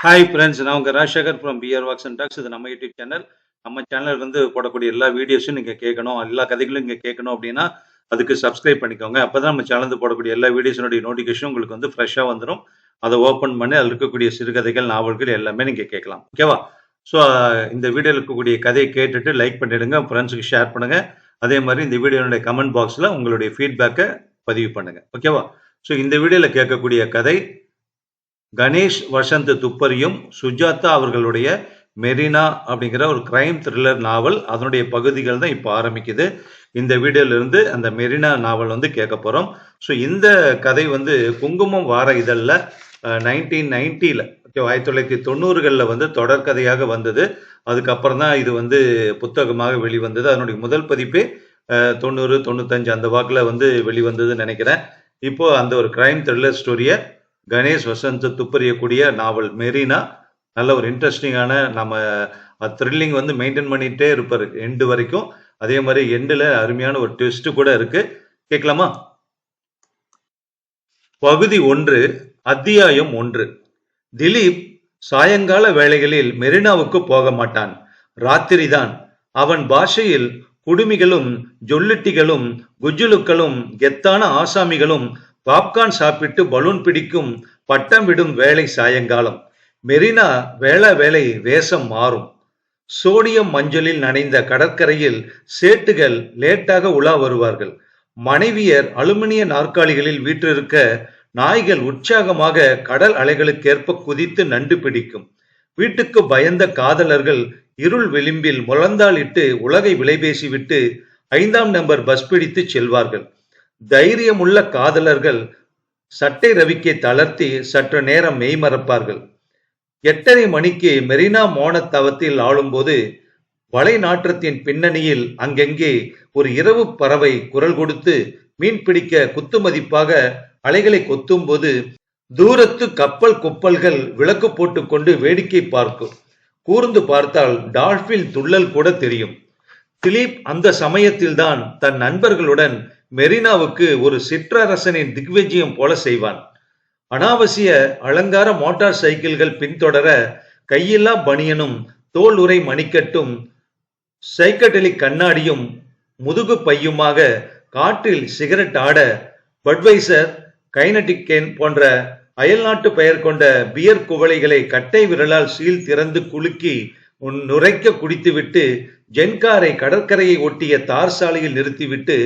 Hi friends நான் உங்கள் Rajasekar from PR walks and talks இது நம்ம யூடியூப் சேனல் நம்ம சேனல் வந்து போடக்கூடிய எல்லா வீடியோஸும் நீங்கள் கேட்கணும். எல்லா கதைகளும் நீங்கள் கேட்கணும் அப்படின்னா அதுக்கு சப்ஸ்கிரைப் பண்ணிக்கோங்க. அப்போ தான் நம்ம சேனல் போடக்கூடிய எல்லா வீடியோஸினுடைய நோட்டிஃபிகேஷன் உங்களுக்கு வந்து ஃப்ரெஷ்ஷாக வந்துடும் அதை ஓப்பன் பண்ணி அதில் இருக்கக்கூடிய சிறுகதைகள் நாவல்கள் எல்லாமே நீங்கள் கேட்கலாம். ஓகேவா ஸோ இந்த வீடியோவில் இருக்கக்கூடிய கதையை கேட்டுட்டு லைக் பண்ணிடுங்க. ஃப்ரெண்ட்ஸுக்கு ஷேர் பண்ணுங்கள் அதே மாதிரி இந்த வீடியோனுடைய கமெண்ட் பாக்ஸில் உங்களுடைய ஃபீட்பேக்கை பதிவு பண்ணுங்கள் ஓகேவா ஸோ இந்த வீடியோவில் கேட்கக்கூடிய கதை கணேஷ் வசந்த் துப்பரியும் சுஜாதா அவர்களுடைய மெரினா அப்படிங்கிற ஒரு கிரைம் த்ரில்லர் நாவல் அதனுடைய பகுதிகள் தான் இப்போ ஆரம்பிக்குது. இந்த வீடியோலேருந்து அந்த மெரினா நாவல் வந்து கேட்க போகிறோம் ஸோ இந்த கதை வந்து குங்குமம் வார இதழில் நைன்டீன் நைன்டியில் ஆயிரத்தி தொள்ளாயிரத்தி தொண்ணூறுகளில் வந்து தொடர்கதையாக வந்தது. அதுக்கப்புறம் தான் இது வந்து புத்தகமாக வெளிவந்தது. அதனுடைய முதல் பதிப்பே தொண்ணூறு தொண்ணூத்தஞ்சு அந்த வாக்கில் வந்து வெளிவந்ததுன்னு நினைக்கிறேன். இப்போது அந்த ஒரு கிரைம் த்ரில்லர் ஸ்டோரியை கணேஷ் வசந்த் துப்பறியக்கூடிய நாவல் மெரினா. நல்ல ஒரு இன்ட்ரெஸ்டிங்கான நம்ம த்ரில்லிங் வந்து மெயின்டைன் பண்ணிட்டே இருப்பார் எண்டு வரைக்கும். அதே மாதிரி எண்டில் அருமையான ஒரு ட்விஸ்ட் கூட இருக்கு. கேட்கலாமா? பகுதி ஒன்று அத்தியாயம் ஒன்று. திலீப் சாயங்கால வேளைகளில் மெரினாவுக்கு போக மாட்டான். ராத்திரிதான். அவன் பாஷையில் குடுமிகளும் ஜொல்லிட்டிகளும் குஜுலுக்களும் கெத்தான ஆசாமிகளும் பாப்கார்ன் சாப்பிட்டு பலூன் பிடிக்கும் பட்டம் விடும் வேலை சாயங்காலம். மெரினா வேளா வேலை வேஷம் மாறும். சோடியம் மஞ்சளில் நனைந்த கடற்கரையில் சேட்டுகள் லேட்டாக உலா வருவார்கள். மனைவியர் அலுமினிய நாற்காலிகளில் வீற்றிருக்க நாய்கள் உற்சாகமாக கடல் அலைகளுக்கேற்ப குதித்து நண்டு பிடிக்கும். வீட்டுக்கு பயந்த காதலர்கள் இருள் விளிம்பில் முழந்தாளிட்டு உலகை விலைபேசிவிட்டு ஐந்தாம் நம்பர் பஸ் பிடித்து செல்வார்கள். தைரியமுள்ள காதலர்கள் சட்டை ரவிக்கை தளர்த்தி சற்று நேரம் மெய்மறப்பார்கள் எட்டரை மணிக்கு மெரினா மோனத்தவத்தில் ஆளும்போது வலை நாற்றத்தின் பின்னணியில் அங்கெங்கே ஒரு இரவு பறவை குரல் கொடுத்து மீன் பிடிக்க குத்துமதிப்பாக அலைகளை கொத்தும்போது தூரத்து கப்பல் குப்பல்கள் விளக்கு போட்டுக்கொண்டு வேடிக்கை பார்க்கும். கூர்ந்து பார்த்தால் டால்பின் துள்ளல் கூட தெரியும். திலீப் அந்த சமயத்தில்தான் தன் நண்பர்களுடன் மெரினாவுக்கு ஒரு சிற்றரசனின் திக்விஜயம் போல செய்வான். அனாவசிய அலங்கார மோட்டார் சைக்கிள்கள் பின்தொடர கையில்லா பனியனும் தோல் உரை மணிக்கட்டும் சைக்கடலிக் கண்ணாடியும் முதுகு பையுமாக காற்றில் சிகரெட் ஆட பட்வைசர் கைனடிக்கேன் போன்ற அயல்நாட்டு பெயர் கொண்ட பியர் குவளைகளை கட்டை விரலால் சீல் திறந்து குலுக்கி உன் நுரைக்க குடித்துவிட்டு ஜென்காரை கடற்கரையை ஒட்டிய தார் சாலையில் நிறுத்திவிட்டு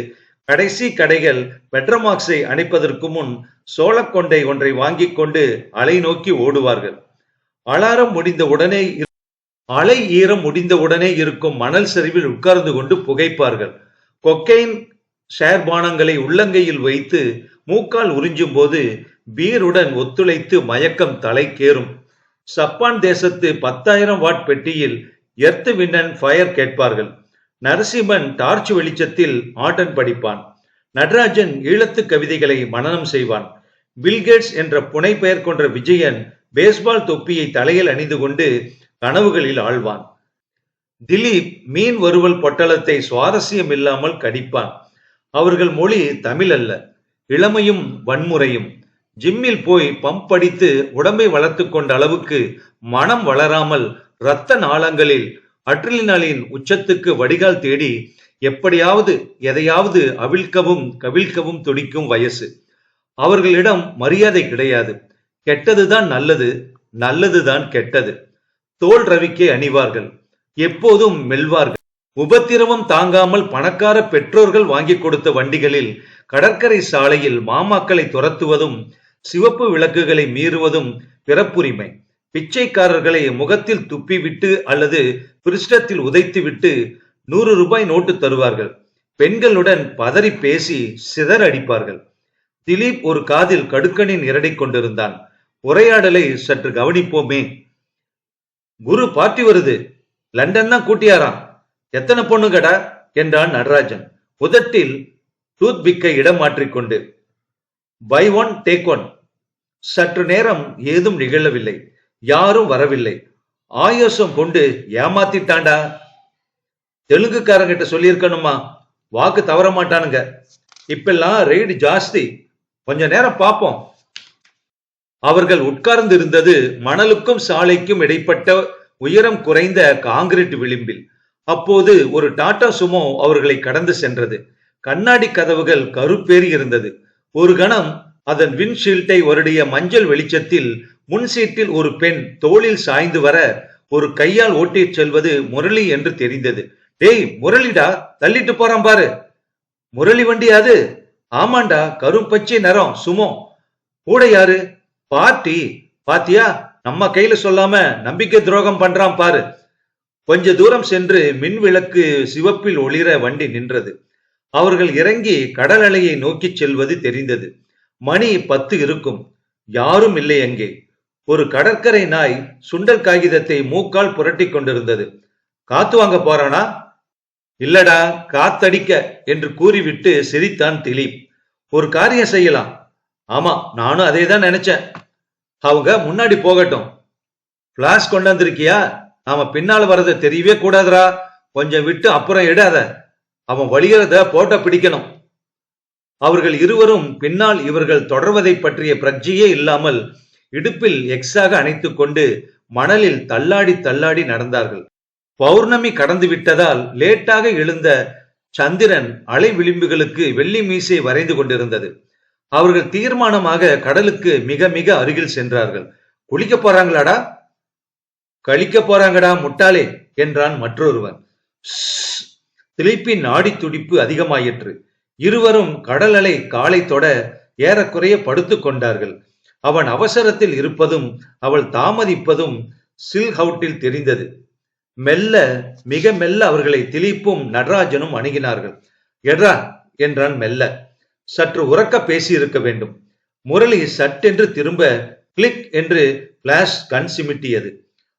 கடைசி கடைகள் பெட்ரமாக்ஸை அணைப்பதற்கு முன் சோளக்கொண்டை ஒன்றை வாங்கிக் கொண்டு அலை நோக்கி ஓடுவார்கள். அலாரம் முடிந்த உடனே அலை ஈரம் முடிந்த உடனே இருக்கும் மணல் சரிவில் உட்கார்ந்து கொண்டு புகைப்பார்கள். கொக்கைன் ஷேர்பானங்களை உள்ளங்கையில் வைத்து மூக்கால் உறிஞ்சும் போது பீருடன் ஒத்துழைத்து மயக்கம் தலைக்கேறும் சப்பான் தேசத்து பத்தாயிரம் வாட் பெட்டியில் எர்த் விண்ணன் ஃபயர் கேட்பார்கள். நரசிம்மன் டார்ச் வெளிச்சத்தில் ஆட்டன் படிப்பான். நடராஜன் ஈழத்து கவிதைகளை மனனம் செய்வான். பில்கேட்ஸ் என்ற புனை பெயர் கொண்ட விஜயன் பேஸ்பால் தொப்பியை தலையில் அணிந்து கொண்டு கனவுகளில் ஆழ்வான். திலீப் மீன் வருவல் பொட்டலத்தை சுவாரஸ்யம் இல்லாமல் கடிப்பான். அவர்கள் மொழி தமிழ் அல்ல இளமையும் வன்முறையும். ஜிம்மில் போய் பம்ப் அடித்து உடம்பை வளர்த்து கொண்ட அளவுக்கு மனம் வளராமல் இரத்த நாளங்களில் அட்ரிலினாலின் உச்சத்துக்கு வடிகால் தேடி எப்படியாவது எதையாவது அவிழ்க்கவும் கவிழ்க்கவும் துடிக்கும் வயசு. அவர்களிடம் மரியாதை கிடையாது. கெட்டதுதான் நல்லது நல்லதுதான் கெட்டது. தோல் ரவிக்கை அணிவார்கள். எப்போதும் மெல்வார்கள். உபத்திரவம் தாங்காமல் பணக்கார பெற்றோர்கள் வாங்கி கொடுத்த வண்டிகளில் கடற்கரை சாலையில் மாமாக்களை துரத்துவதும் சிவப்பு விளக்குகளை மீறுவதும் பிறப்புரிமை. பிச்சைக்காரர்களை முகத்தில் துப்பிவிட்டு அல்லது பிருஷ்டத்தில் உதைத்துவிட்டு நூறு ரூபாய் நோட்டு தருவார்கள். பெண்களுடன் பதறி பேசி சிதற அடிப்பார்கள். திலீப் ஒரு காதில் கடுக்கனின் இரடை கொண்டிருந்தான். உரையாடலை சற்று கவனிப்போமே. குரு பார்ட்டி வருது. லண்டன் தான் கூட்டியாராம். எத்தனை பொண்ணுங்கடா? என்றான் நடராஜன். உதட்டில் டூத் பிக்கை இடம் மாற்றிக்கொண்டு பை ஒன் டேக் ஒன். சற்று நேரம் ஏதும் நிகழவில்லை. யாரும் வரவில்லை. ஆயோசம் கொண்டு ஏமாத்திட்டான்டா. தெலுங்குக்காரங்கிட்ட சொல்லியிருக்கணுமா? வாக்கு தவற மாட்டானுங்க இப்பெல்லாம் ரெய்டு ஜாஸ்தி. கொஞ்ச நேரம் பார்ப்போம். அவர்கள் உட்கார்ந்திருந்தது மணலுக்கும் சாலைக்கும் இடைப்பட்ட உயரம் குறைந்த காங்கிரீட் விளிம்பில். அப்போது ஒரு டாடா சுமோ அவர்களை கடந்து சென்றது. கண்ணாடி கதவுகள் கருப்பேறி இருந்தது. ஒரு கணம் அதன் விண்ஷீல்டை வருடைய மஞ்சள் வெளிச்சத்தில் முன் சீட்டில் ஒரு பெண் தோளில் சாய்ந்து வர ஒரு கையால் ஓட்டிச் செல்வது முரளி என்று தெரிந்தது. டேய் முரளிடா தள்ளிட்டு போறான் பாரு. முரளி வண்டி அது. ஆமாண்டா கரும்பச்சை நிறம் சுமோ. கூட யாரு? பார்ட்டி. பாத்தியா? நம்ம கையில சொல்லாம நம்பிக்கை துரோகம் பண்றான் பாரு. கொஞ்ச தூரம் சென்று மின் விளக்கு சிவப்பில் ஒளிர வண்டி நின்றது. அவர்கள் இறங்கி கடல் அலையை நோக்கிச் செல்வது தெரிந்தது. மணி பத்து இருக்கும். யாரும் இல்லை அங்கே. ஒரு கடற்கரை நாய் சுண்டல் காகிதத்தை மூக்கால் புரட்டி கொண்டிருந்தது. காத்து வாங்க போறானா? இல்லடா காத்தடிக்க என்று கூறிவிட்டு சிரித்தான் திலீப். ஒரு காரியம் செய்யலாம். ஆமா நானும் அதே தான் நினைச்சேன். அவங்க முன்னாடி போகட்டும். பிளாஸ் கொண்டு வந்திருக்கியா? நாம பின்னால வர்றதை தெரியவே கூடாதுடா. கொஞ்சம் விட்டு அப்புறம் இடாத. அவன் வழிகிறத போட்டோ பிடிக்கணும். அவர்கள் இருவரும் பின்னால் இவர்கள் தொடர்வதை பற்றிய பிரஜையே இல்லாமல் இடுப்பில் எக்ஸாக அணைத்துக் கொண்டு மணலில் தள்ளாடி தள்ளாடி நடந்தார்கள். பௌர்ணமி கடந்து விட்டதால் லேட்டாக எழுந்த சந்திரன் அலை விளிம்புகளுக்கு வெள்ளி மீசை வரைந்து கொண்டிருந்தது. அவர்கள் தீர்மானமாக கடலுக்கு மிக மிக அருகில் சென்றார்கள். குளிக்க போறாங்களாடா? கழிக்க போறாங்கடா முட்டாளே என்றான் மற்றொருவன். "ஸ்ஸ்." நாடி துடிப்பு அதிகமாயிற்று. இருவரும் கடல் அலை காலை தொட ஏறக்குறைய படுத்துக் கொண்டார்கள். அவன் அவசரத்தில் இருப்பதும் அவள் தாமதிப்பதும் சில் ஹவுட்டில் தெரிந்தது. மெல்ல மிக மெல்ல அவர்களை திலீப்பும் நடராஜனும் அணுகினார்கள். எட்ரா என்றான் மெல்ல. சற்று உறக்க பேசியிருக்க வேண்டும். முரளி சட்டென்று திரும்ப கிளிக் என்று பிளாஷ் கண் சிமிட்டியது.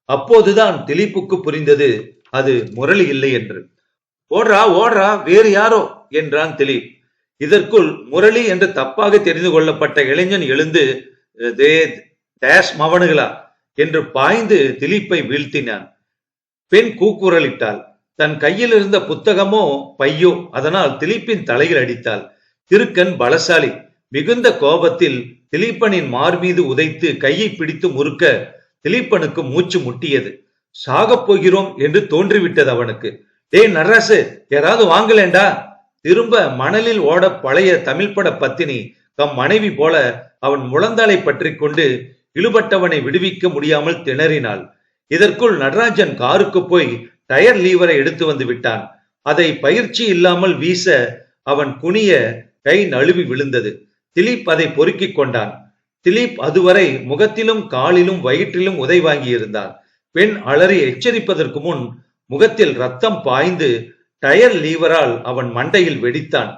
அப்போதுதான் திலீப்புக்கு புரிந்தது அது முரளி இல்லை என்று. ஓடுறா ஓடுறா வேறு யாரோ என்றான் திலீப். இதற்குள் முரளி என்று தப்பாக தெரிந்து கொள்ளப்பட்ட இளைஞன் எழுந்து "தே டேஷ் மவனுகளா? என்று பாய்ந்து திலீப்பை வீழ்த்தினான். பெண் கூக்குரலிட்டாள். தன் கையில் இருந்த புத்தகமோ பையோ அதனால் திலீப்பின் தலையில் அடித்தாள். திருக்கன் பலசாலி மிகுந்த கோபத்தில் திலீப்பனின் மார் மீது உதைத்து கையை பிடித்து முறுக்க திலீப்பனுக்கு மூச்சு முட்டியது. சாகப் போகிறோம் என்று தோன்றிவிட்டது அவனுக்கு. டேய் நடராசு யாராவது வாங்கலேண்டா? திரும்ப மணலில் ஓட பழைய தமிழ் பட பத்தினி தம் மனைவி போல அவன் முழந்தாளை பற்றி கொண்டு இழுபட்டவனை விடுவிக்க முடியாமல் திணறினாள். இதற்குள் நடராஜன் காருக்கு போய் டயர் லீவரை எடுத்து வந்து விட்டான். அதை பயிற்சி இல்லாமல் வீச அவன் குனிய கை நழுவி விழுந்தது. திலீப் அதை பொறுக்கிக் கொண்டான். திலீப் அதுவரை முகத்திலும் காலிலும் வயிற்றிலும் உதை வாங்கியிருந்தான். பெண் அலறி எச்சரிப்பதற்கு முன் முகத்தில் ரத்தம் பாய்ந்து டயர் லீவரால் அவன் மண்டையில் வெடித்தான்.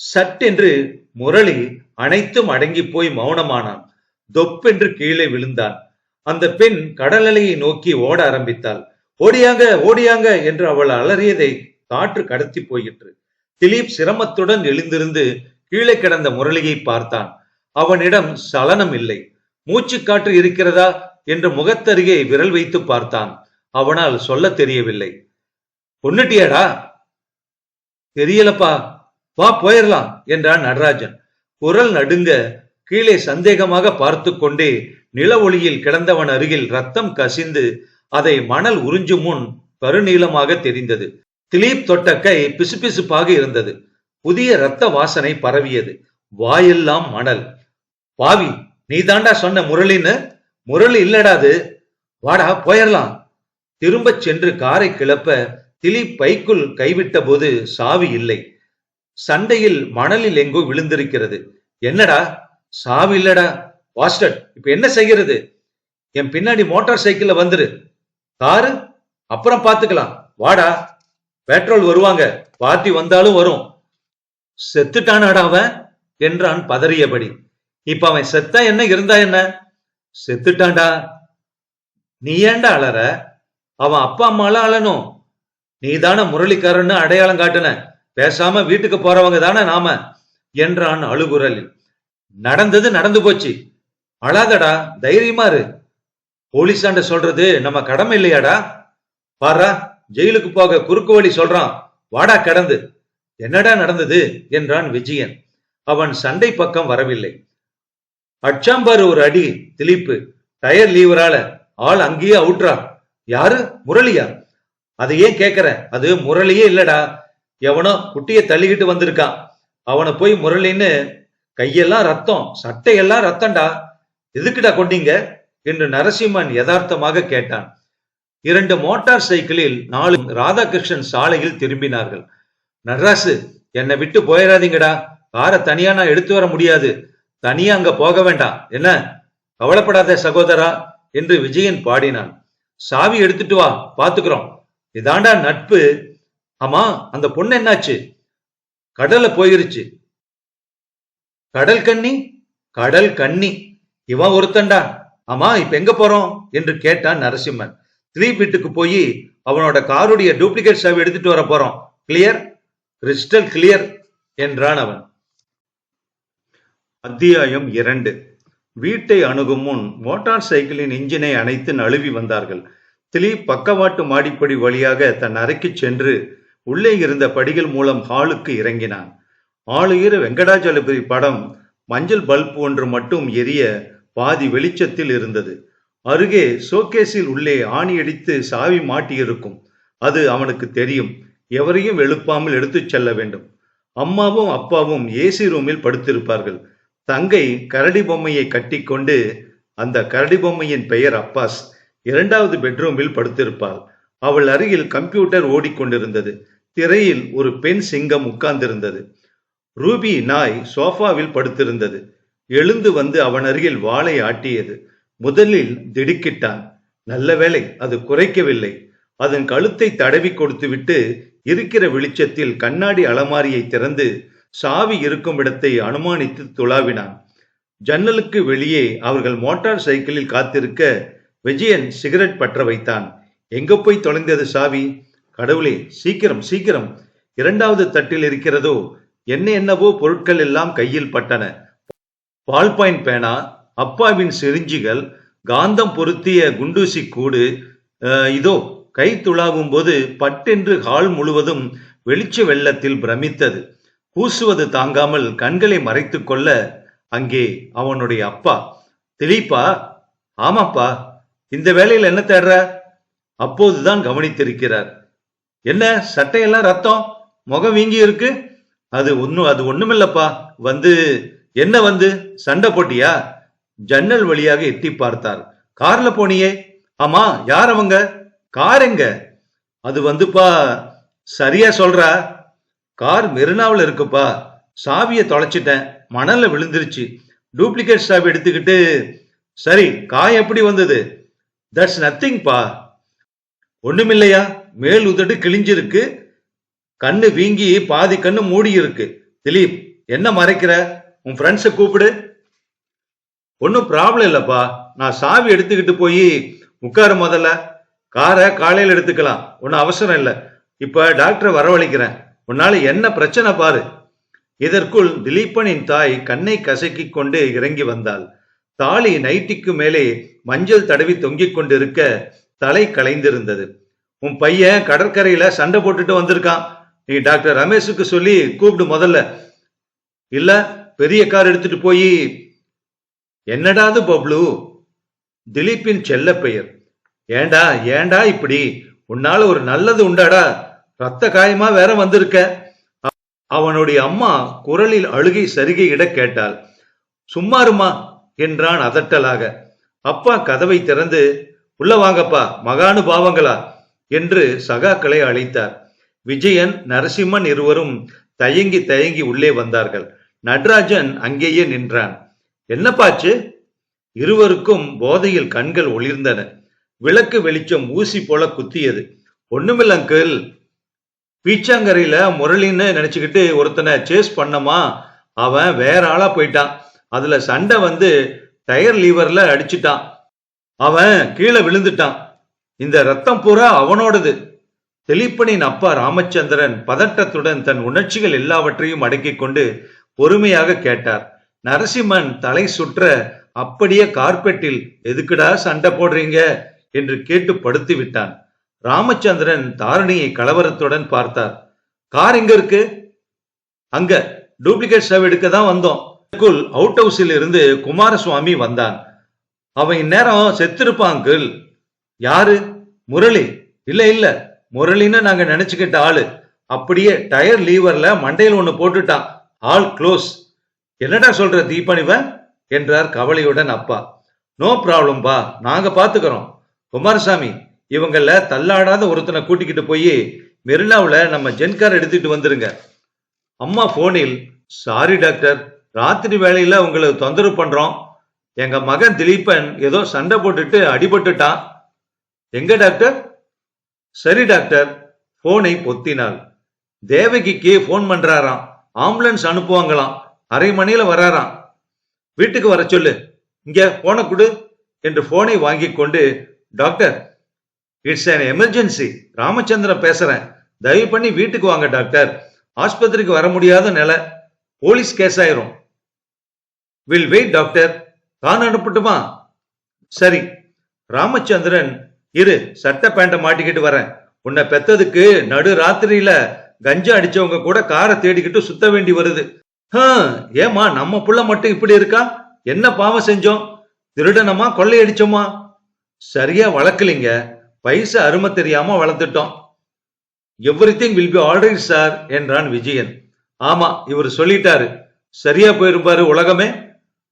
சட்டென்று முரளி அனைத்தும் அடங்கி போய் மௌனமானான். தொப்பென்று கீழே விழுந்தான். அந்த பெண் கடல் அலையை நோக்கி ஓட ஆரம்பித்தாள். ஓடியாங்க ஓடியாங்க என்று அவள் அலறியதை காற்று கடத்தி போயிற்று. திலீப் சிரமத்துடன் எழுந்திருந்து கீழே கிடந்த முரளியை பார்த்தான். அவனிடம் சலனம் இல்லை. மூச்சு காற்று இருக்கிறதா? என்று முகத்தருகே விரல் வைத்து பார்த்தான். அவனால் சொல்ல தெரியவில்லை. பொண்ணுட்டியாடா? தெரியலப்பா. வா போயிரலாம் என்றான் நடராஜன். குரல் நடுங்க கீழே சந்தேகமாக பார்த்து கொண்டே நில ஒளியில் கிடந்தவன் அருகில் ரத்தம் கசிந்து அதை மணல் உறிஞ்சும் முன் கருநீளமாக தெரிந்தது. திலீப் தொட்ட கை பிசுபிசுப்பாக இருந்தது. புதிய ரத்த வாசனை பரவியது. வாயெல்லாம் மணல். பாவி நீ தாண்டா சொன்ன முரளின்னு? முரளி இல்லடா அது. வாடா போயிடலாம் திரும்பச் சென்று காரை கிளப்ப திலீப் பைக்குள் கைவிட்ட போது சாவி இல்லை. சண்டையில் மணலில் எங்கோ விழுந்திருக்கிறது. என்னடா? சாவு இல்லடா. வாஸ்டட் இப்ப என்ன செய்கிறது? என் பின்னாடி மோட்டார் சைக்கிள்ல வந்துரு. காரு? அப்புறம் பாத்துக்கலாம். வாடா. பெட்ரோல் வருவாங்க. பாத்தி வந்தாலும் வரும். செத்துட்டானாடா அவன்? என்றான் பதறியபடி. இப்ப அவன் செத்தா என்ன? இருந்தா என்ன? செத்துட்டான்டா. நீ ஏன்டா அலற? அவன் அப்பா அம்மாலாம் அழணும் நீ தானே முரளிக்காரன்னு அடையாளம் காட்டுன. பேசாம வீட்டுக்கு போறவங்க தானே நாம? என்றான் அழுகுரலில். நடந்தது நடந்து போச்சு. அழாதடா தைரியமா இரு. போலீஸாண்ட சொல்றது நம்ம கடமை இல்லையாடா? பாரா ஜெயிலுக்கு போக குறுக்கு வழி சொல்றான். வாடா கடந்து. என்னடா நடந்தது? என்றான் விஜயன். அவன் சண்டை பக்கம் வரவில்லை. அச்சாம்பாரு ஒரு அடி திலிப்பு. டயர் லீவரால ஆள் அங்கேயே அவுட்ரா யாரு? முரளியா? அதை ஏன் கேக்குற? அது முரளியே இல்லடா. எவனோ குட்டிய தள்ளிக்கிட்டு வந்திருக்கான் அவனை போய் முரளின்னு கையெல்லாம் ரத்தம் சட்டையெல்லாம் ரத்தம்டா. எதுக்குடா கொண்டீங்க? என்று நரசிம்மன் யதார்த்தமாக கேட்டான். இரண்டு மோட்டார் சைக்கிளில் நாலு ராதாகிருஷ்ணன் சாலையில் திரும்பினார்கள். நர்ராசு என்னை விட்டு போயிடாதீங்கடா காரை தனியா நான் எடுத்து வர முடியாது. தனியா அங்க போக வேண்டாம். என்ன? கவலைப்படாத சகோதரா என்று விஜயன் பாடினான். சாவி எடுத்துட்டு வா பாத்துக்கிறோம். இதாண்டா நட்பு. ஆமா அந்த பொண்ணு என்னாச்சு? கடல்ல போயிருச்சு. கடல் கண்ணி கடல் கன்னி இவன் ஒருத்தன்டா. ஆமா இப்ப எங்க போறோம்? என்று கேட்டான் நரசிம்மன். த்ரீ வீட்டுக்கு போய் அவனோட காருடைய டூப்ளிகேட் சாவி எடுத்துட்டு வர போறோம். கிளியர் கிறிஸ்டல் கிளியர் என்றான் அவன். அத்தியாயம் இரண்டு. வீட்டை அணுகும் முன் மோட்டார் சைக்கிளின் இன்ஜினை அணைத்து நழுவி வந்தார்கள். திலீப் பக்கவாட்டு மாடிப்படி வழியாக தன் அறைக்கு சென்று உள்ளே இருந்த படிகள் மூலம் ஹாலுக்கு இறங்கினான். ஆளுகிற வெங்கடாஜலபதி படம் மஞ்சள் பல்ப் ஒன்று மட்டும் எரிய பாதி வெளிச்சத்தில் இருந்தது. அருகே சோகேஸில் உள்ளே ஆணியடித்து சாவி மாட்டியிருக்கும். அது அவனுக்கு தெரியும். எவரையும் எழுப்பாமல் எடுத்துச் செல்ல வேண்டும். அம்மாவும் அப்பாவும் ஏசி ரூமில் படுத்திருப்பார்கள். தங்கை கரடி பொம்மையை கட்டிக்கொண்டு அந்த கரடி பொம்மையின் பெயர் அப்பாஸ் இரண்டாவது பெட்ரூமில் படுத்திருப்பாள். அவள் அருகில் கம்ப்யூட்டர் ஓடிக்கொண்டிருந்தது. திரையில் ஒரு பெண் சிங்கம் உட்கார்ந்திருந்தது. ரூபி நாய் சோஃபாவில் படுத்திருந்தது. எழுந்து வந்து அவன் அருகில் வாளை ஆட்டியது. முதலில் திடுக்கிட்டான். நல்ல வேலை அது குறைக்கவில்லை. அதன் கழுத்தை தடவி கொடுத்துவிட்டு இருக்கிற வெளிச்சத்தில் கண்ணாடி அலமாரியை திறந்து சாவி இருக்கும் இடத்தை அனுமானித்து துளாவினான். ஜன்னலுக்கு வெளியே அவர்கள் மோட்டார் சைக்கிளில் காத்திருக்க விஜயன் சிகரெட் பற்ற வைத்தான். எங்க போய் தொலைந்தது சாவி? கடவுளே சீக்கிரம் சீக்கிரம். இரண்டாவது தட்டில் இருக்கிறதோ என்ன என்னவோ பொருட்கள் எல்லாம் கையில் பட்டன. பால் பாயிண்ட் பேனா அப்பாவின் சிரிஞ்சிகள் காந்தம் பொருத்திய குண்டூசி கூடு அஹ், இதோ கை துளாவும் போது பட்டென்று ஹால் முழுவதும் வெளிச்ச வெள்ளத்தில் பிரமித்தது. பூசுவது தாங்காமல் கண்களை மறைத்துக் கொள்ள அங்கே அவனுடைய அப்பா. திலீப்பா ஆமாப்பா இந்த வேலையில் என்ன தேடுற? அப்போதுதான் கவனித்திருக்கிறார். என்ன சட்டையெல்லாம் ரத்தம்? முகம் வீங்கி இருக்கு? அது ஒன்றும் அது ஒண்ணுமில்லப்பா. வந்து என்ன வந்து? சண்டை போட்டியா? ஜன்னல் வழியாக எட்டி பார்த்தார். கார்ல போனியே. ஆமா யார் அவங்க? கார் எங்க? அது வந்துப்பா சரியா சொல்றா. கார் மெரினாவில் இருக்குப்பா. சாவியை தொலைச்சிட்டேன். மணல்ல விழுந்துருச்சு. டூப்ளிகேட் சாவி எடுத்துக்கிட்டு சரி காய் எப்படி வந்தது? தட்ஸ் நத்திங்ப்பா ஒண்ணுமில்லையா? மேல் உதடு கிழிஞ்சிருக்கு. கண்ணு வீங்கி பாதி கண்ணு மூடி இருக்கு திலீப் என்ன மறைக்கிற? உன் ஃப்ரெண்ட்ஸை கூப்பிடு. ஒன்றும் ப்ராப்ளம் இல்லைப்பா. நான் சாவி எடுத்துக்கிட்டு போய் உட்காரு முதல்ல. காரை காலையில் எடுத்துக்கலாம். ஒன்றும் அவசரம் இல்லை. இப்ப டாக்டரை வரவழைக்கிறேன். உன்னால் என்ன பிரச்சனை பாரு. இதற்குள் திலீப்பனின் தாய் கண்ணை கசக்கிக் கொண்டு இறங்கி வந்தாள். தாலி நைட்டிக்கு மேலே மஞ்சள் தடவி தொங்கிக் கொண்டிருக்க தலை கலைந்திருந்தது. உன் பையன் கடற்கரையில சண்டை போட்டுட்டு வந்திருக்கான். நீ டாக்டர் ரமேஷுக்கு சொல்லி கூப்பிடு முதல்ல. இல்ல பெரிய கார் எடுத்துட்டு போய். என்னடாது பப்ளு? திலீப்பின் செல்ல பெயர். ஏண்டா ஏண்டா இப்படி? உன்னால ஒரு நல்லது உண்டாடா? ரத்த காயமா வேற வந்திருக்க. அவனுடைய அம்மா குரலில் அழுகை சருகையிட கேட்டாள். சும்மாருமா? என்றான் அதட்டலாக. அப்பா கதவை திறந்து உள்ள வாங்கப்பா மகானு பாவங்களா? என்று சகாக்களை அழைத்தார். விஜயன் நரசிம்மன் இருவரும் தயங்கி தயங்கி உள்ளே வந்தார்கள். நடராஜன் அங்கேயே நின்றான். என்னப்பாச்சு? இருவருக்கும் போதையில் கண்கள் ஒளிர்ந்தன. விளக்கு வெளிச்சம் ஊசி போல குத்தியது. ஒண்ணுமில்ல அங்கிள். பீச்சாங்கரையில முரளின்னு நினைச்சுக்கிட்டு ஒருத்தனை சேஸ் பண்ணமா? அவன் வேற ஆளா போயிட்டான். அதுல சண்டை வந்து டயர் லீவர்ல அடிச்சிட்டான். அவன் கீழே விழுந்துட்டான். இந்த ரத்தம் பூரா அவனோடது. தெளிப்பனின் அப்பா ராமச்சந்திரன் பதட்டத்துடன் தன் உணர்ச்சிகள் எல்லாவற்றையும் அடக்கிக் கொண்டு பொறுமையாக கேட்டார். நரசிம்மன் தலை சுற்ற அப்படியே கார்பெட்டில் எதுக்குடா சண்டை போடுறீங்க? என்று கேட்டு படுத்து விட்டான் ராமச்சந்திரன் தாரணியை கலவரத்துடன் பார்த்தார். கார் எங்க இருக்கு? அங்க. டூப்ளிகேட் சவ் எடுக்க தான் வந்தோம். அவுட் ஹவுஸில் இருந்து குமாரசுவாமி வந்தான். அவன் இந்நேரம் செத்திருப்பான் அங்கிள். யாரு? முரளி. இல்ல இல்ல. முரளின்னு நாங்க நினைச்சுக்கிட்ட ஆளு. அப்படியே டயர் லீவர்ல மண்டையில் ஒண்ணு போட்டுட்டான் ஆல் க்ளோஸ். என்னடா சொல்ற தீபனிவன் என்றார் கவலையுடன் அப்பா. நோ ப்ராப்ளம் பா நாங்க பாத்துக்கிறோம். குமாரசாமி இவங்கள தள்ளாடாத ஒருத்தனை கூட்டிக்கிட்டு போய் மெரினாவில் நம்ம ஜென்கார் எடுத்துட்டு வந்துருங்க. அம்மா போனில் சாரி டாக்டர். ராத்திரி வேலையில உங்களை தொந்தரவு பண்றோம். எங்க மகன் திலீபன் ஏதோ சண்டை போட்டுட்டு அடிபட்டுட்டான். எங்க டாக்டர்? சரி டாக்டர். போனை பொத்தினாள். தேவகிக்கு ஃபோன் பண்றாராம். ஆம்புலன்ஸ் அனுப்புவாங்களாம். அரை மணியில வராராம். வீட்டுக்கு வர சொல்லு. இங்க போனை கொடு என்று போனை வாங்கி கொண்டு doctor it's an emergency Ramachandran பேசுறேன். தயவு பண்ணி வீட்டுக்கு வாங்க டாக்டர். ஆஸ்பத்திரிக்கு வர முடியாத நிலை. போலீஸ் கேஸ் ஆயிரும். Will wait doctor. தான் அனுப்பட்டுமா? சரி. ராமச்சந்திரன் இரு சட்டை பேண்ட மாட்டிக்கிட்டு வரேன். உன்னை பெத்ததுக்கு நடு ராத்திரியில கஞ்சா அடிச்சவங்க கூட காரை தேடிக்கிட்டு சுத்த வேண்டி வருது. ஏமா ஏம்மா நம்ம புள்ள மட்டும் இப்படி இருக்கா? என்ன பாவம் செஞ்சோம்? திருடனமா கொள்ளையடிச்சோமா? சரியா வளர்க்கலிங்க. பைசா அருமை தெரியாம வளர்த்துட்டோம். Everything will be already sir என்றான் விஜயன். ஆமா இவர் சொல்லிட்டாரு. சரியா போயிருப்பாரு உலகமே?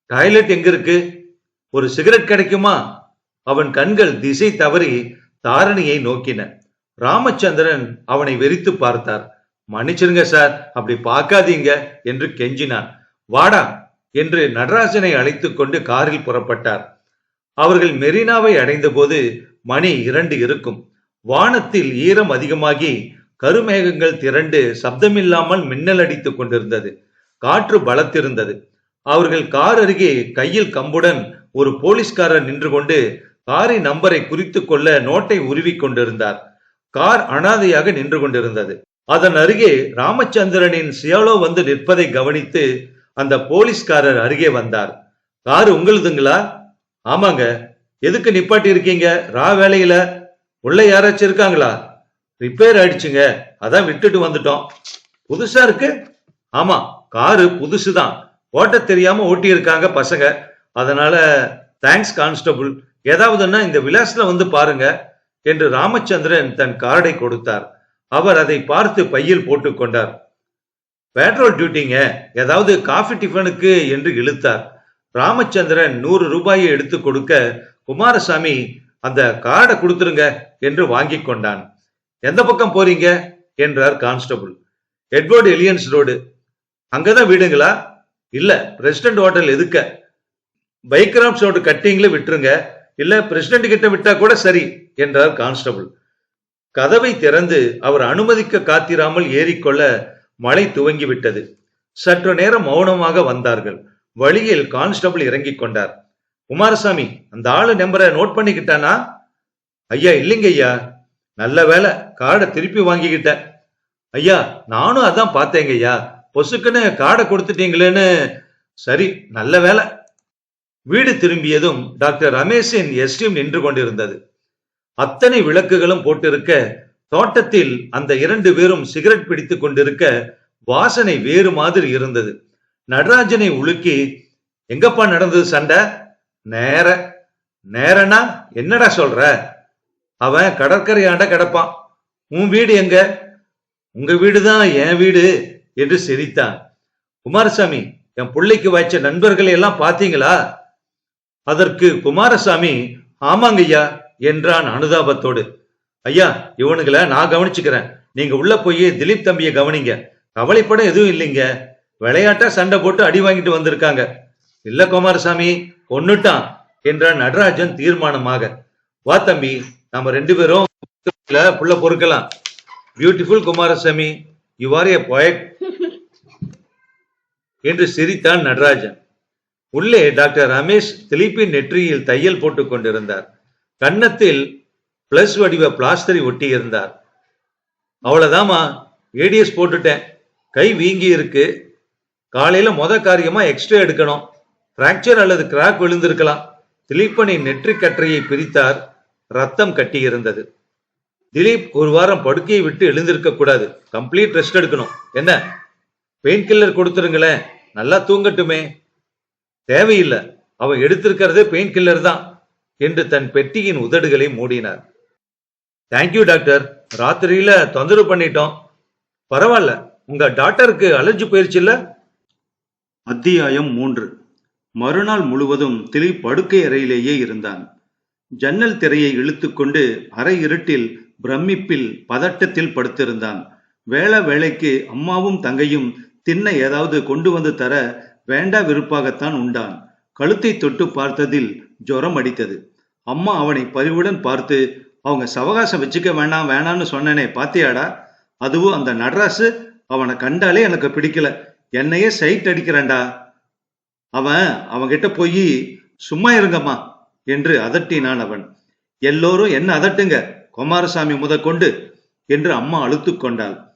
டாய்லெட் எங்க இருக்கு? ஒரு சிகரெட் கிடைக்குமா? அவன் கண்கள் திசை தவறி தாரணியை நோக்கின. ராமச்சந்திரன் அவனை வெறித்து பார்த்தார். மன்னிச்சிருங்க சார் அப்படி பார்க்காதீங்க என்று கெஞ்சினான். வாடா என்று நடராஜனை அழைத்துக் கொண்டு காரில் புறப்பட்டார். அவர்கள் மெரினாவை அடைந்தபோது மணி இரண்டு இருக்கும். வானத்தில் ஈரம் அதிகமாகி கருமேகங்கள் திரண்டு சப்தமில்லாமல் மின்னல் அடித்துக் கொண்டிருந்தது. காற்று பலத்திருந்தது. அவர்கள் கார் அருகே கையில் கம்புடன் ஒரு போலீஸ்காரர் நின்று கொண்டு காரின் நம்பரை குறித்துக் கொள்ள நோட்டை உருவி கொண்டிருந்தார். கார் அனாதையாக நின்று கொண்டிருந்தது. அதன் அருகே ராமச்சந்திரனின் சியாலோ வந்து நிற்பதை கவனித்து அந்த போலீஸ்காரர் அருகே வந்தார். கார் உங்களுதுங்களா? ஆமாங்க. எதுக்கு நிப்பாட்டி இருக்கீங்க ரா வேலையில. உள்ள யாராச்சும் இருக்காங்களா? ரிப்பேர் ஆயிடுச்சுங்க. அதான் விட்டுட்டு வந்துட்டோம். புதுசா இருக்கு? ஆமா. காரு புதுசுதான். ஓட்ட தெரியாம ஓட்டி இருக்காங்க பசங்க. அதனால தேங்க்ஸ் கான்ஸ்டபிள் ஏதாவதுன்னா இந்த விலாசில் வந்து பாருங்க என்று ராமச்சந்திரன் தன் கார்டை கொடுத்தார். அவர் அதை பார்த்து பையில் போட்டுக்கொண்டார் பெட்ரோல் டியூட்டிங்க ஏதாவது காஃபி டிஃபனுக்கு என்று இழுத்தார். ராமச்சந்திரன் நூறு ரூபாயை எடுத்து கொடுக்க குமாரசாமி அந்த கார்டை கொடுத்துருங்க என்று வாங்கி கொண்டான். எந்த பக்கம் போறீங்க? என்றார் கான்ஸ்டபிள். Edward aliens road. அங்கதான் வீடுங்களா? இல்ல பிரசிடென்ட் ஹோட்டல் எதுக்க? பைக்ராம்ஸ் ரோடு கட்டிங்ல விட்டுருங்க. இல்ல பிரசிடென்ட் கிட்ட விட்டா கூட சரி என்றார் கான்ஸ்டபிள் கதவை திறந்து அவர் அனுமதிக்க காத்திராமல் ஏறிக்கொள்ள மழை துவங்கி விட்டது. சற்று நேரம் மௌனமாக வந்தார்கள். வழியில் கான்ஸ்டபிள் இறங்கிக் கொண்டார். குமாரசாமி அந்த ஆளு நம்பரை நோட் பண்ணிக்கிட்டானா? ஐயா இல்லைங்க ஐயா. நல்ல வேலை கார்டை திருப்பி வாங்கிக்கிட்டேன். ஐயா நானும் அதான் பார்த்தேங்க ஐயா. பொசுக்குன்னு கார்டை கொடுத்துட்டீங்களேன்னு. சரி நல்ல வேலை வீடு திரும்பியதும் டாக்டர் ரமேஷின் எஸ்டியும் நின்று கொண்டிருந்தது. அத்தனை விளக்குகளும் போட்டிருக்க தோட்டத்தில் அந்த இரண்டு பேரும் சிகரெட் பிடித்துக் கொண்டிருக்க வாசனை வேறு மாதிரி இருந்தது. நடராஜனை உலுக்கி எங்கப்பா நடந்தது சண்டை? நேர நேரனா என்னடா சொல்ற? அவன் கடற்கரையாண்ட கிடப்பான். உன் வீடு எங்க? உங்க வீடுதான் என் வீடு என்று சிரித்தான். குமாரசாமி என் பிள்ளைக்கு வாய்ச்ச நண்பர்களை எல்லாம் பாத்தீங்களா அதற்கு குமாரசாமி ஆமாங்க ஐயா என்றான் அனுதாபத்தோடு. ஐயா இவனுங்களை நான் கவனிச்சுக்கிறேன். நீங்க உள்ள போய் திலீப் தம்பியை கவனிங்க. கவலைப்பட எதுவும் இல்லைங்க. விளையாட்டா சண்டை போட்டு அடி வாங்கிட்டு வந்திருக்காங்க. இல்ல குமாரசாமி கொன்னுட்டான் என்றான் நடராஜன் தீர்மானமாக. வா தம்பி நாம ரெண்டு பேரும் புள்ள பொறுக்கலாம். Beautiful Kumarasamy you are a என்று சிரித்தான் நடராஜன். உள்ளே டாக்டர் ரமேஷ் திலீப்பின் நெற்றியில் தையல் போட்டுக் கொண்டிருந்தார். கன்னத்தில் பிளஸ் வடிவ பிளாஸ்டரி ஒட்டி இருந்தார் அவ்வளவுதாம்மா ஏடிஎஸ் போட்டுட்டேன். கை வீங்கி இருக்கு. காலையில மொத காரியமா எக்ஸ்ரே எடுக்கணும். பிராக்சர் அல்லது கிராக் விழுந்திருக்கலாம். திலீப்பனின் நெற்றி கற்றையை பிரித்தார். ரத்தம் கட்டி இருந்தது திலீப் ஒரு வாரம் படுக்கையை விட்டு எழுந்திருக்க கூடாது. கம்ப்ளீட் ரெஸ்ட் எடுக்கணும். என்ன? பெயின் கில்லர் கொடுத்துருங்களேன். நல்லா தூங்கட்டுமே. தேவையில்லை. அவன் எடுத்திருக்கிறதே பெயின் கில்லர் தான் என்று தன் பெட்டியின் உதடுகளை மூடினார். தேங்க்யூ டாக்டர் ராத்திரியில தொந்தரவு பண்ணிட்டோம். பரவாயில்ல. உங்க டாக்டருக்கு அலர்ஜி போயிருச்சுல்ல அத்தியாயம் மூன்று. மறுநாள் முழுவதும் திலீப் படுக்கை அறையிலேயே இருந்தான். ஜன்னல் திரையை இழுத்துக்கொண்டு அரை இருட்டில் பிரமிப்பில் பதட்டத்தில் படுத்திருந்தான். வேள வேலைக்கு அம்மாவும் தங்கையும் தின்ன ஏதாவது கொண்டு வந்து தர வேண்டா விருப்பாகத்தான் உண்டான். கழுத்தை தொட்டு பார்த்ததில் ஜுரம் அடித்தது. அம்மா அவனை பரிவுடன் பார்த்து அவங்க சவகாசம் வச்சுக்க வேணாம் வேணாம்னு சொன்னனே பாத்தியாடா? அதுவும் அந்த நடராசு அவனை கண்டாலே எனக்கு பிடிக்கல. என்னையே சைட் அடிக்கிறான்டா. அவன் அவங்கிட்ட போய் சும்மா இருங்கம்மா என்று அதட்டினான் அவன். எல்லோரும் என்ன அதட்டுங்க? குமாரசாமி முதற்கொண்டு என்று அம்மா அழுத்து கொண்டாள்.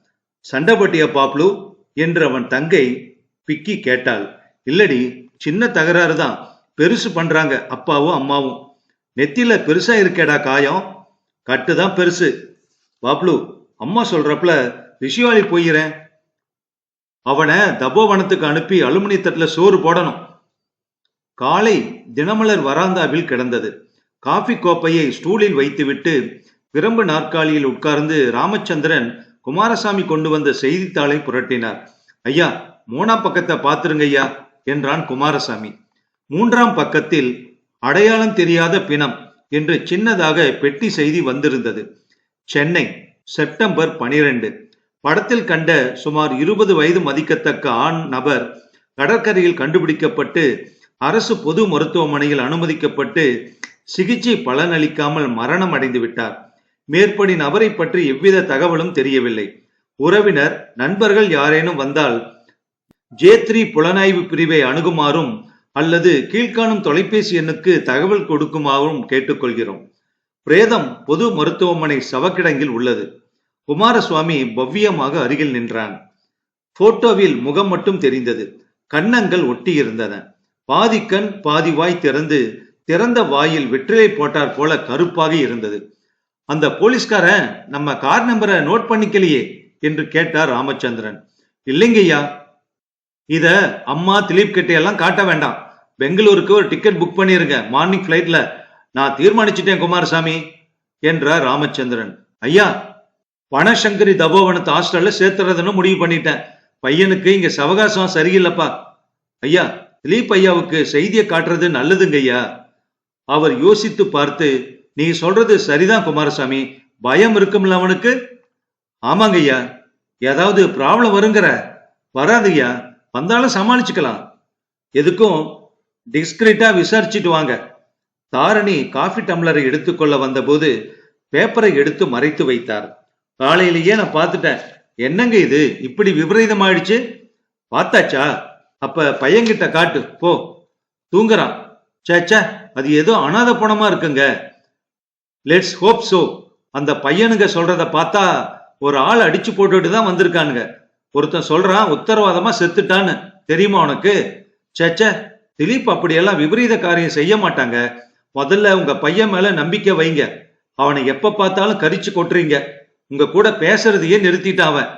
சண்டைப்பட்டிய பாப்ளு என்று அவன் தங்கை பிக்கி கேட்டாள். இல்லடி சின்ன தகராறு தான். பெருசு பண்றாங்க அப்பாவும் அம்மாவும். நெத்தியில பெருசா இருக்கேடா காயம். கட்டுதான் பெருசு. பாப்ளு அம்மா சொல்றப்பல ரிஷிவாளி போயிறேன். அவனை தபோவனத்துக்கு அனுப்பி அலுமினி தட்டுல சோறு போடணும். காலை தினமலர் வராந்தாவில் கிடந்தது. காஃபி கோப்பையை ஸ்டூலில் வைத்துவிட்டு பிரம்பு நாற்காலியில் உட்கார்ந்து ராமச்சந்திரன் குமாரசாமி கொண்டு வந்த செய்தித்தாளை புரட்டினார். ஐயா மூணா பக்கத்தை பார்த்துருங்க ஐயா. என்றான் குமாரசாமி. மூன்றாம் பக்கத்தில் அடையாளம் தெரியாத பிணம் என்று சின்னதாக பெட்டி செய்தி வந்திருந்தது. சென்னை செப்டம்பர் பனிரெண்டு. படத்தில் கண்ட சுமார் இருபது வயது மதிக்கத்தக்க ஆண் நபர் கடற்கரையில் கண்டுபிடிக்கப்பட்டு அரசு பொது மருத்துவமனையில் அனுமதிக்கப்பட்டு சிகிச்சை பலனளிக்காமல் மரணம் அடைந்து விட்டார். மேற்படி நபரை பற்றி எவ்வித தகவலும் தெரியவில்லை. உறவினர் நண்பர்கள் யாரேனும் வந்தால் ஜே த்ரீ புலனாய்வு பிரிவை அணுகுமாறும் அல்லது கீழ்காணும் தொலைபேசி எண்ணுக்கு தகவல் கொடுக்குமாறும் கேட்டுக்கொள்கிறோம். பிரேதம் பொது மருத்துவமனை சவக்கிடங்கில் உள்ளது. குமாரசுவாமி பவ்யமாக அருகில் நின்றான். போட்டோவில் முகம் மட்டும் தெரிந்தது. கன்னங்கள் ஒட்டி இருந்தன பாதி கண் பாதி வாய் திறந்து திறந்த வாயில் வெற்றிலை போட்டார் போல கருப்பாக இருந்தது. அந்த போலீஸ்காரன் நம்ம கார் நம்பரை நோட் பண்ணிக்கலையே என்று கேட்டார் ராமச்சந்திரன். இல்லைங்கய்யா இத அம்மா திலீப் கிட்டையெல்லாம் எல்லாம் காட்ட வேண்டாம். பெங்களூருக்கு ஒரு டிக்கெட் புக் பண்ணிருங்க. மார்னிங் ஃபிளைட்ல நான் தீர்மானிச்சிட்டேன் குமாரசாமி என்றார் ராமச்சந்திரன். ஐயா பணசங்கரி தபோவனத்து ஹாஸ்டல்ல சேர்த்துறதுன்னு முடிவு பண்ணிட்டேன். பையனுக்கு இங்க சவகாசம் சரியில்லைப்பா. ஐயா திலீப் ஐயாவுக்கு செய்தியை காட்டுறது நல்லதுங்க ஐயா. அவர் யோசித்து பார்த்து நீ சொல்றது சரிதான் குமாரசாமி. பயம் இருக்கும்ல அவனுக்கு? ஆமாங்க ஐயா. ஏதாவது ப்ராப்ளம் வருங்கிற? வராதுய்யா வந்தாலும் சமாளிச்சுக்கலாம். எதுக்கும் டிஸ்கிரீட்டா விசாரிச்சுட்டு வாங்க. தாரணி காஃபி டம்ளரை எடுத்துக்கொள்ள வந்தபோது பேப்பரை எடுத்து மறைத்து வைத்தார். காலையிலேயே நான் பார்த்துட்டேன். என்னங்க இது? இப்படி விபரீதம் ஆயிடுச்சு பார்த்தாச்சா? அப்ப பையன்கிட்ட காட்டு. போ. தூங்குறான். சேச்சா அது ஏதோ அனாத பணமா இருக்குங்க. லெட்ஸ் ஹோப் சோ அந்த பையனுங்க சொல்றத பார்த்தா ஒரு ஆள் அடிச்சு போட்டுட்டு தான் வந்திருக்கானுங்க. ஒருத்தன் சொல்றான் உத்தரவாதமா செத்துட்டான்னு. தெரியுமா உனக்கு? சேச்சே திலீப் அப்படியெல்லாம் விபரீத காரியம் செய்ய மாட்டாங்க. முதல்ல உங்க பையன் மேல நம்பிக்கை வைங்க. அவனை எப்ப பார்த்தாலும் கரிச்சு கொட்டுறீங்க. உங்க கூட பேசுறதையே நிறுத்திட்டான் அவன்.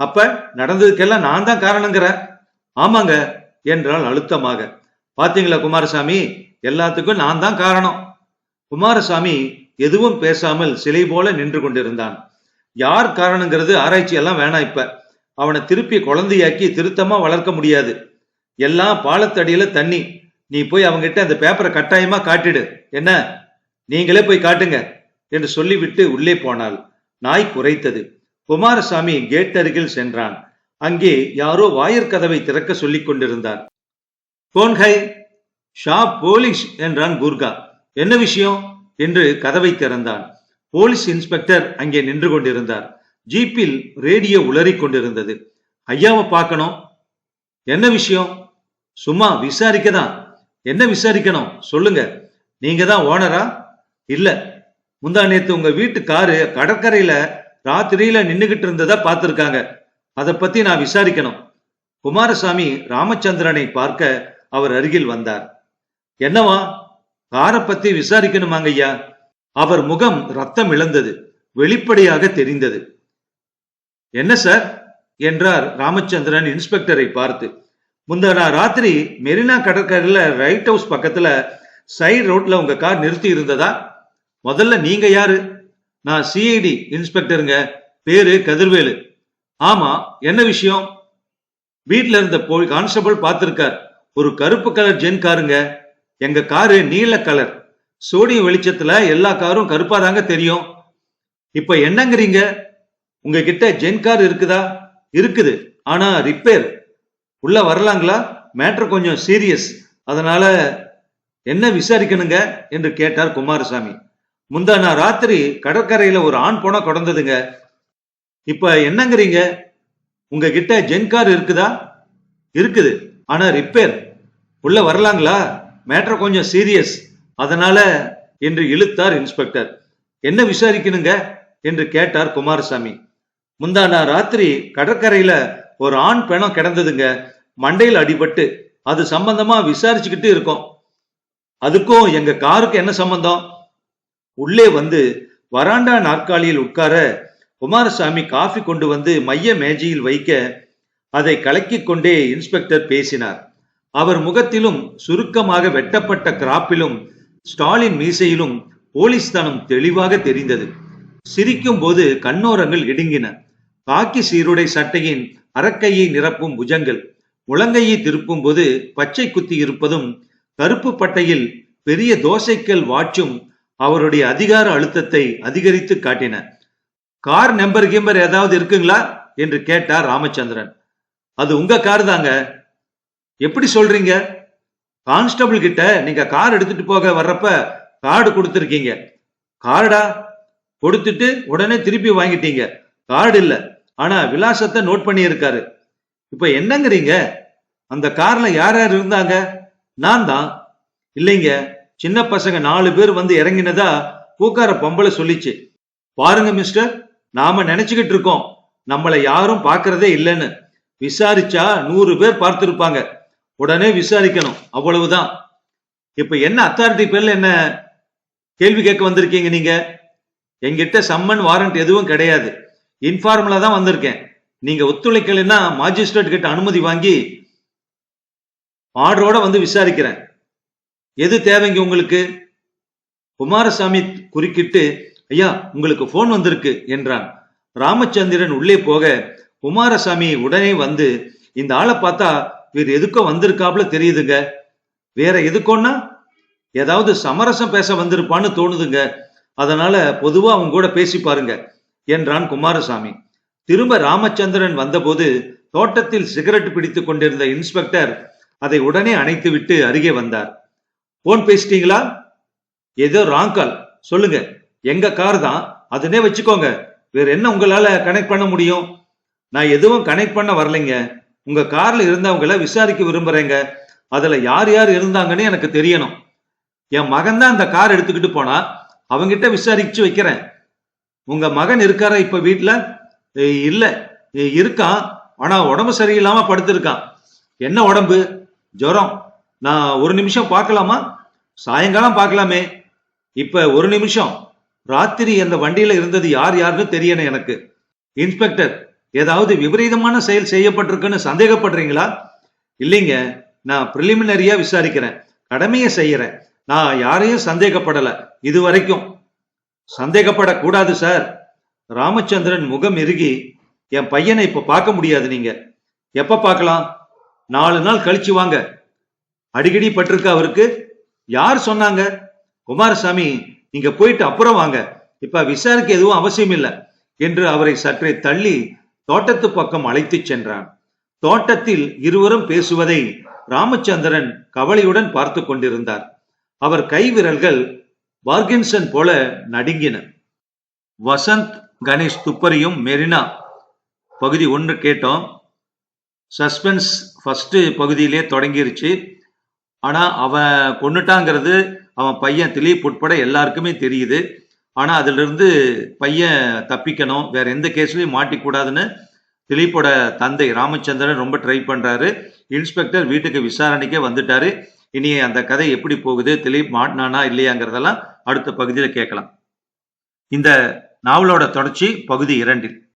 அப்ப நடந்ததுக்கெல்லாம் நான் தான் காரணங்கிற ஆமாங்க என்றால் அழுத்தமாக. பாத்தீங்களா குமாரசாமி? எல்லாத்துக்கும் நான் தான் காரணம். குமாரசாமி எதுவும் பேசாமல் சிலை போல நின்று கொண்டிருந்தான். யார் காரணங்கிறது ஆராய்ச்சி எல்லாம் வேணாம் இப்ப. அவனை திருப்பி குழந்தையாக்கி திருத்தமா வளர்க்க முடியாது. எல்லாம் பாலத்தடியில தண்ணி. நீ போய் அவங்கிட்ட அந்த பேப்பரை கட்டாயமா காட்டிடு. என்ன? நீங்களே போய் காட்டுங்க என்று சொல்லிவிட்டு உள்ளே போனாள். நாய் குறைத்தது குமாரசாமி கேட் அருகில் சென்றான். அங்கே யாரோ வாயிற்கதவை திறக்க சொல்லிக் கொண்டிருந்தார். கோன் ஹை ஷா போலீஸ் என்றான் குர்கா. என்ன விஷயம்? என்று கதவை திறந்தான். போலீஸ் இன்ஸ்பெக்டர் அங்கே நின்று கொண்டிருந்தார். ஜீப்பில் ரேடியோ உளறிக் கொண்டிருந்தது. ஐயாவை பார்க்கணும். என்ன விஷயம்? சும்மா விசாரிக்க தான் என்ன விசாரிக்கணும்? சொல்லுங்க. நீங்க தான் ஓனரா? இல்ல. முந்தா நேத்து உங்க வீட்டு காரு கடற்கரையில ராத்திரியில நின்னுகிட்டு இருந்ததா பார்த்திருக்காங்க. அதை பத்தி நான் விசாரிக்கணும். குமாரசாமி ராமச்சந்திரனை பார்க்க அவர் அருகில் வந்தார். என்னவா? காரை பத்தி விசாரிக்கணுமாங்க ஐயா? அவர் முகம் ரத்தம் இழந்தது. வெளிப்படையாக தெரிந்தது. என்ன சார்? என்றார் ராமச்சந்திரன் இன்ஸ்பெக்டரை பார்த்து. முந்தனா ராத்திரி மெரினா கடற்கரையில் ரைட் ஹவுஸ் பக்கத்துல சைடு ரோட்ல உங்க கார் நிறுத்தி இருந்ததா? முதல்ல நீங்க யாரு? நான் சிஐடி இன்ஸ்பெக்டருங்க. பேரு கதிர்வேலு. ஆமா என்ன விஷயம்? வீட்ல இருந்த போய் கான்ஸ்டபிள் பார்த்திருக்கார். ஒரு கருப்பு கலர் ஜென் காருங்க. எங்க காரு நீல கலர். சோடியம் வெளிச்சத்துல எல்லா காரும் கருப்பா தாங்க தெரியும். இப்ப என்னங்கிறீங்க? உங்ககிட்ட ஜென் கார் இருக்குதா? இருக்குது. ஆனா ரிப்பேர். உள்ள வரலாங்களா? மேட்ரு கொஞ்சம் சீரியஸ். அதனால என்ன விசாரிக்கணுங்க? என்று கேட்டார் குமாரசாமி. முந்தா நான் ராத்திரி கடற்கரையில ஒரு ஆண் போன கொடந்ததுங்க. இப்ப என்னங்கிறீங்க? உங்ககிட்ட ஜென் கார் இருக்குதா? இருக்குது. ஆனா ரிப்பேர். உள்ள வரலாங்களா? மேட்ரு கொஞ்சம் சீரியஸ். அதனால என்று இழுத்தார் இன்ஸ்பெக்டர். என்ன விசாரிக்கணுங்க? என்று கேட்டார் குமாரசாமி. முந்தான ராத்திரி கடற்கரையில ஒரு ஆண் பெணம் கிடந்ததுங்க. மண்டையில் அடிபட்டு அது சம்பந்தமா விசாரிச்சுக்கிட்டு இருக்கோம். அதுக்கும் எங்க காருக்கு என்ன சம்பந்தம்? உள்ளே வந்து வராண்டா நாற்காலியில் உட்கார குமாரசாமி காஃபி கொண்டு வந்து மைய மேஜையில் வைக்க அதை கலக்கிக் கொண்டே இன்ஸ்பெக்டர் பேசினார். அவர் முகத்திலும் சுருக்கமாக வெட்டப்பட்ட கிராப்பிலும் ஸ்டாலின் மீசையிலும் போலீஸ் தனம் தெளிவாக தெரிந்தது. சிரிக்கும் போது கண்ணோரங்கள் இடுங்கின. காக்கி சீருடை சட்டையின் அரக்கையை நிரப்பும் புஜங்கள் முழங்கையை திருப்பும் போது பச்சை குத்தி இருப்பதும் கருப்பு பட்டையில் பெரிய தோசைக்கல் வாட்சும் அவருடைய அதிகார அழுத்தத்தை அதிகரித்து காட்டின. கார் நம்பர் கிம்பர் ஏதாவது இருக்குங்களா? என்று கேட்டார் ராமச்சந்திரன். அது உங்க கார் தாங்க. எப்படி சொல்றீங்க? கான்ஸ்டபிள் கிட்ட நீங்க கார் எடுத்துட்டு போக வர்றப்ப கார்டு கொடுத்துருக்கீங்க. கார்டா? கொடுத்துட்டு உடனே திருப்பி வாங்கிட்டீங்க. கார்டு இல்லை. ஆனா விலாசத்தை நோட் பண்ணியிருக்காரு. இப்ப என்னங்கிறீங்க? அந்த கார்ல யார் யார் இருந்தாங்க? நான் தான். இல்லைங்க சின்ன பசங்க நாலு பேர் வந்து இறங்கினதா பூக்கார பொம்பளை சொல்லிச்சு. பாருங்க மிஸ்டர் நாம நினைச்சுக்கிட்டு இருக்கோம். நம்மளை யாரும் பார்க்கறதே இல்லைன்னு. விசாரிச்சா நூறு பேர் பார்த்திருப்பாங்க. உடனே விசாரிக்கணும். அவ்வளவுதான். இப்ப என்ன அத்தாரிட்டி பேர்ல என்ன கேள்வி கேட்க வந்திருக்கீங்க நீங்க? எங்கிட்ட சம்மன் வாரண்ட் எதுவும் கிடையாது. இன்ஃபார்மலா தான் வந்திருக்கேன். நீங்க ஒத்துழைக்கலைன்னா மாஜிஸ்ட்ரேட் கிட்ட அனுமதி வாங்கி ஆர்டரோட வந்து விசாரிக்கிறேன். எது தேவைங்க உங்களுக்கு? குமாரசாமி குறுக்கிட்டு ஐயா உங்களுக்கு போன் வந்திருக்கு என்றான். ராமச்சந்திரன் உள்ளே போக குமாரசாமி உடனே வந்து இந்த ஆளை பார்த்தா வேறு எதுக்கோ வந்திருக்காப்ல தெரியுதுங்க. வேற எதுக்கோன்னா? ஏதாவது சமரசம் பேச வந்திருப்பான்னு தோணுதுங்க. அதனால பொதுவா அவங்க கூட பேசி பாருங்க. என்றான் குமாரசாமி. திரும்ப ராமச்சந்திரன் வந்தபோது தோட்டத்தில் சிகரெட் பிடித்துக் கொண்டிருந்த இன்ஸ்பெக்டர் அதை உடனே அணைத்துவிட்டு அருகே வந்தார். போன் பேசிட்டீங்களா? ஏதோ ராங் கால். சொல்லுங்க. எங்க கார் தான்? அதுனே வச்சுக்கோங்க. வேற என்ன உங்களால கனெக்ட் பண்ண முடியும்? நான் எதுவும் கனெக்ட் பண்ண வரலைங்க. உங்க கார்ல இருந்தவங்கள விசாரிக்க விரும்புறேங்க. அதுல யார் யார் இருந்தாங்கன்னு எனக்கு தெரியணும். என் மகன் தான் அந்த கார் எடுத்துக்கிட்டு போனா அவங்கிட்ட விசாரிச்சு வைக்கிறேன். உங்க மகன் இருக்காரா இப்ப வீட்டுல இல்ல. இருக்கான் ஆனா உடம்பு சரியில்லாம படுத்திருக்கான் என்ன உடம்பு? ஜுரம். நான் ஒரு நிமிஷம் பார்க்கலாமா? சாயங்காலம் பார்க்கலாமே. இப்ப ஒரு நிமிஷம். ராத்திரி அந்த வண்டியில இருந்தது யார் யாருன்னு தெரியணும் எனக்கு. இன்ஸ்பெக்டர் ஏதாவது விபரீதமான செயல் செய்யப்பட்டிருக்குன்னு சந்தேகப்படுறீங்களா? இல்லைங்க. நான் பிரிலிமினரியா விசாரிக்கிறேன். கடமையை செய்யறேன். நான் யாரையும் சந்தேகப்படல. இது வரைக்கும் சந்தேகப்படக்கூடாது சார். ராமச்சந்திரன் முகம் இறுகி என் பையனை இப்ப பார்க்க முடியாது நீங்க. எப்ப பார்க்கலாம்? நாலு நாள் கழிச்சு வாங்க. அடிக்கடி பட்டிருக்கா அவருக்கு. யார் சொன்னாங்க? குமாரசாமி நீங்க போயிட்டு அப்புறம் வாங்க. இப்ப விசாரிக்க எதுவும் அவசியம் இல்லை. என்று அவரை சற்றே தள்ளி தோட்டத்து பக்கம் அழைத்துச் சென்றான். தோட்டத்தில் இருவரும் பேசுவதை ராமச்சந்திரன் கவலையுடன் பார்த்து கொண்டிருந்தார். அவர் கை விரல்கள் பார்கின்சன் போல நடுங்கின. வசந்த் கணேஷ் துப்பறியும் மெரினா பகுதி ஒன்று கேட்டோம். சஸ்பென்ஸ் ஃபஸ்ட்டு பகுதியிலே தொடங்கிருச்சு. ஆனால் அவன் கொன்னுட்டாங்கிறது அவன் பையன் திலீப் உட்பட எல்லாருக்குமே தெரியுது. ஆனால் அதிலிருந்து பையன் தப்பிக்கணும். வேற எந்த கேஸ்லையும் மாட்டிக்கூடாதுன்னு திலீப்போட தந்தை ராமச்சந்திரன் ரொம்ப ட்ரை பண்ணுறாரு இன்ஸ்பெக்டர் வீட்டுக்கு விசாரணைக்கே வந்துட்டாரு. இனி அந்த கதை எப்படி போகுது திலீப் மாட்டினானா இல்லையாங்கிறதெல்லாம் அடுத்த பகுதியில் கேட்கலாம். இந்த நாவலோட தொடர்ச்சி பகுதி இரண்டில்.